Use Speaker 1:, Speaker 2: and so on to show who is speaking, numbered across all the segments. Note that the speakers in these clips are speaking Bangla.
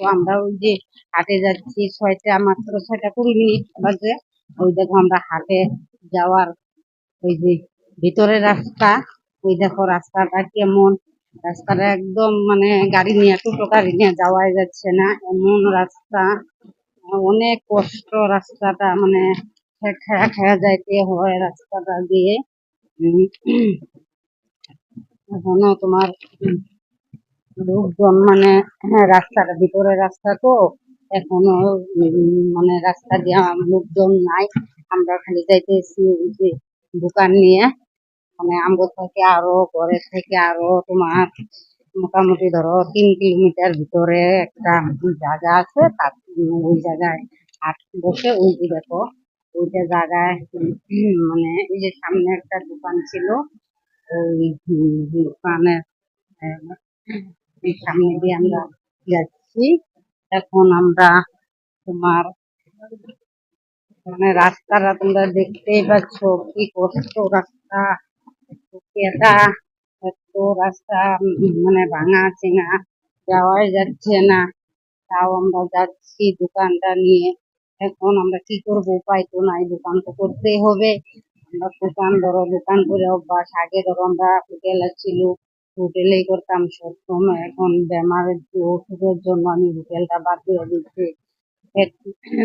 Speaker 1: তো আমরা ওই যে হাটে যাচ্ছি, ছয়টা মাত্র ছয়টা কুড়ি মিনিট বাজে। ওই দেখো আমরা হাটে যাওয়ার ওই যে ভিতরের রাস্তা, ওই দেখো রাস্তাটা কেমন। রাস্তাটা একদম মানে গাড়ি নিয়ে, টোটো গাড়ি নিয়ে যাওয়াই যাচ্ছে না, এমন রাস্তা। অনেক কষ্ট রাস্তাটা মানে খেয়া খেয়া যাইতে হয় রাস্তাটা দিয়ে। এখনও তোমার লোকজন মানে হ্যাঁ, রাস্তার ভিতরে রাস্তা তো এখনও মানে রাস্তা দিয়ে লোকজন নাই। আমরা খালি যাইতেছি যে দোকান নিয়ে। মানে আমগো থেকে আরও ঘরের থেকে আরও তোমার মোটামুটি ধরো তিন কিলোমিটার ভিতরে একটা জায়গা আছে তার ওই জায়গায় হাট বসে ওই যে দেখো ওইটা জায়গায় মানে এই যে সামনে একটা দোকান ছিল। ওই দোকানের এই সামনে দিয়ে আমরা যাচ্ছি। এখন আমরা তোমার মানে রাস্তাটা তোমরা দেখতেই পাচ্ছ, কি কষ্ট রাস্তা। এটা এত রাস্তা মানে ভাঙা চেঙা যাওয়াই যাচ্ছে না। তাও আমরা যাচ্ছি দোকানটা নিয়ে। এখন আমরা কি করব? উপায় তো নাই, দোকান তো করতেই হবে। আমরা দোকান ধরো, দোকান করে অভ্যাস। আগে ধরো আমরা হোটেল ছিল হোটেলেই করতাম সব সময়। এখন বেমারের ওষুধের জন্য আমি হোটেলটা বাদ দিয়ে দিচ্ছি।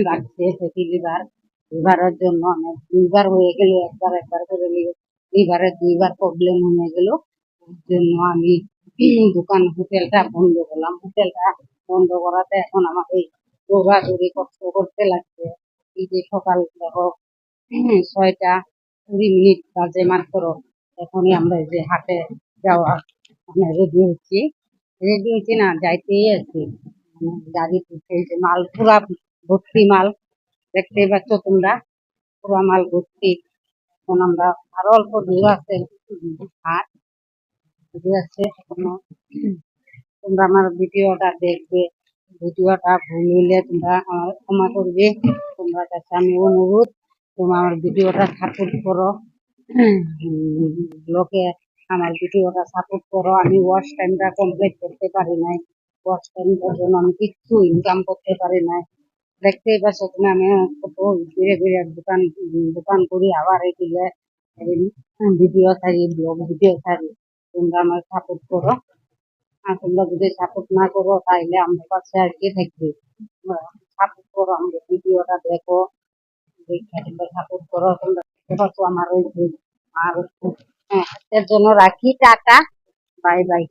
Speaker 1: রাখছে ফ্যাটি লিভার। লিভারের জন্য আমার দুইবার হয়ে গেল একবার একবার করে লিভারের দুইবার প্রবলেম হয়ে গেল। ওর জন্য আমি দোকান হোটেলটা বন্ধ করলাম। হোটেলটা বন্ধ করাতে এখন আমাকে দৌড়াদৌড়ি কষ্ট করতে লাগছে। এই যে সকাল দেখো ছয়টা কুড়ি মিনিট বাজে মাত্র। এখনই আমরা এই যে হাটে যাওয়া রেডি হচ্ছি রেডি হচ্ছি না যাইতেই আছি। গাড়ি যে মাল পুরা ভর্তি মাল দেখতেই পাচ্ছ তোমরা পুরা মাল ভর্তি। এখন আমরা আরও অল্প দূর আছে হাট। দূর আছে তোমরা আমার ভিডিওটা দেখবে। ভিডিওটা ভুল হইলে তোমরা আমার ক্ষমা করবে। তোমরা কাছে আমি অনুরোধ তোমরা আমার ভিডিওটা সাপোর্ট করো। লোকে আমার ভিডিওটা সাপোর্ট করো। আমি ওয়াচ টাইমটা কমপ্লিট করতে পারি নাই। ওয়াচ টাইমটার জন্য আমি কিচ্ছু ইনকাম করতে পারি নাই। দেখতেই পাচ্ছ তুমি, আমি কত ঘুরে ঘুরে দোকান দোকান করি, আবার এদিকে ভিডিও ছাড়ি ব্লগ ভিডিও ছাড়ি। তোমরা আমার সাপোর্ট করো। আর তোমরা যদি সাপোর্ট না করো তাহলে আমার পাশে আর কে থাকবে? সাপোর্ট করো, আমাদের ভিডিওটা দেখো। দেখে তোমরা সাপোর্ট করো। তোমরা দেখতে পাচ্ছ আমার ওই আর হ্যাঁ আজকের জন্য রাখি টাটা বাই বাই